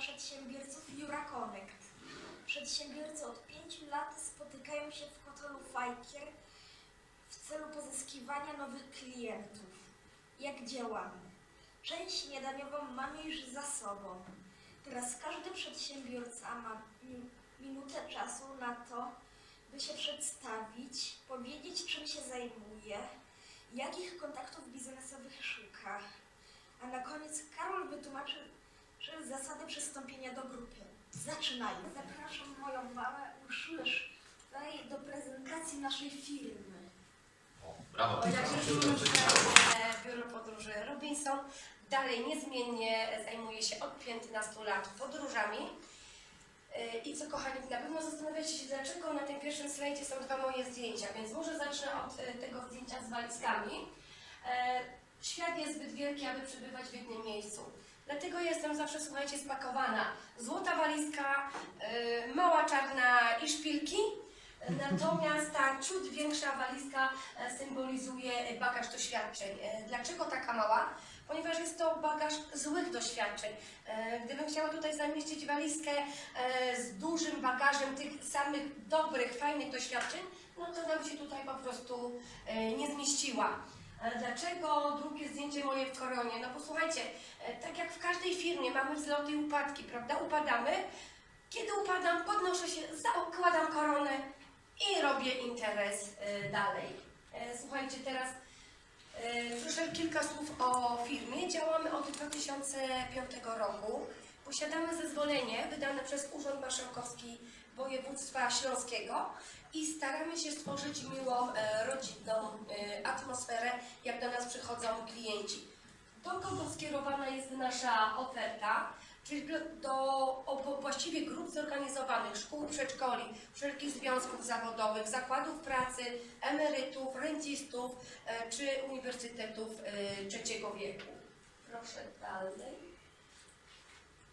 przedsiębiorców Jura Connect. Przedsiębiorcy od 5 lat spotykają się w hotelu Fajkier w celu pozyskiwania nowych klientów. Jak działamy? Część śniadaniową mamy już za sobą. Teraz każdy przedsiębiorca ma mi- minutę czasu na to, by się przedstawić, powiedzieć czym się zajmuje, jakich kontaktów biznesowych szuka. A na koniec Karol wytłumaczy że zasady przystąpienia do grupy. Zaczynajmy. Zapraszam moją mamę Urszulę tutaj do prezentacji naszej firmy. O, brawo. Jak już mówiłem, biuro podróży Robinson dalej niezmiennie zajmuje się od 15 lat podróżami. Yy, I co kochani, na pewno zastanawiacie się, dlaczego na tym pierwszym slajdzie są dwa moje zdjęcia, więc może zacznę od e, tego zdjęcia z walizkami. E, Świat jest zbyt wielki, aby przebywać w jednym miejscu. Dlatego jestem zawsze, słuchajcie, spakowana. Złota walizka, e, mała czarna i szpilki, Natomiast ta ciut większa walizka e, symbolizuje bagaż doświadczeń. E, Dlaczego taka mała? Ponieważ jest to bagaż złych doświadczeń. E, Gdybym chciała tutaj zamieścić walizkę z dużym bagażem tych samych dobrych, fajnych doświadczeń, no to nam się tutaj po prostu nie zmieściła. Dlaczego drugie zdjęcie moje w koronie? No posłuchajcie, tak jak firmie mamy wzloty i upadki, prawda? Upadamy. Kiedy upadam, podnoszę się, zakładam koronę i robię interes y, dalej. E, Słuchajcie, teraz y, proszę kilka słów o firmie. Działamy od 2005 roku. Posiadamy zezwolenie wydane przez Urząd Marszałkowski Województwa Śląskiego i staramy się stworzyć miłą, e, rodzinną e, atmosferę, jak do nas przychodzą klienci. Do kogo skierowana jest nasza oferta? Czyli do- właściwie grup zorganizowanych, szkół, przedszkoli, wszelkich związków zawodowych, zakładów pracy, emerytów, rencistów e, czy uniwersytetów e, trzeciego wieku. Proszę dalej.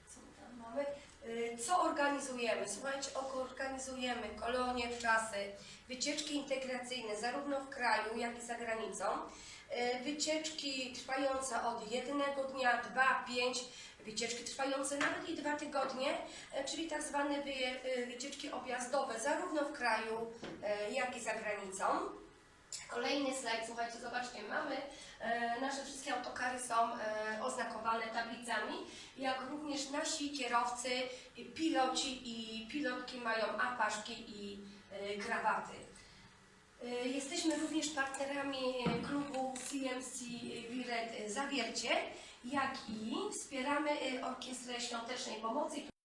Co tam mamy? Y, Co organizujemy? Słuchajcie, organizujemy kolonie czasy, wycieczki integracyjne zarówno w kraju, jak i za granicą. Y, Wycieczki trwające od jednego dnia, dwa, pięć, wycieczki trwające nawet i dwa tygodnie, e, czyli tak zwane y, wycieczki objazdowe zarówno w kraju, e, jak i za granicą. Kolejny slajd, słuchajcie, zobaczcie, mamy, e, nasze wszystkie autokary są e, oznakowane tablicami, jak również nasi kierowcy, piloci i pilotki mają apaszki i e, krawaty. E, Jesteśmy również partnerami e, klubu CMC Wiret Zawiercie, jak i wspieramy Orkiestrę Świątecznej Pomocy.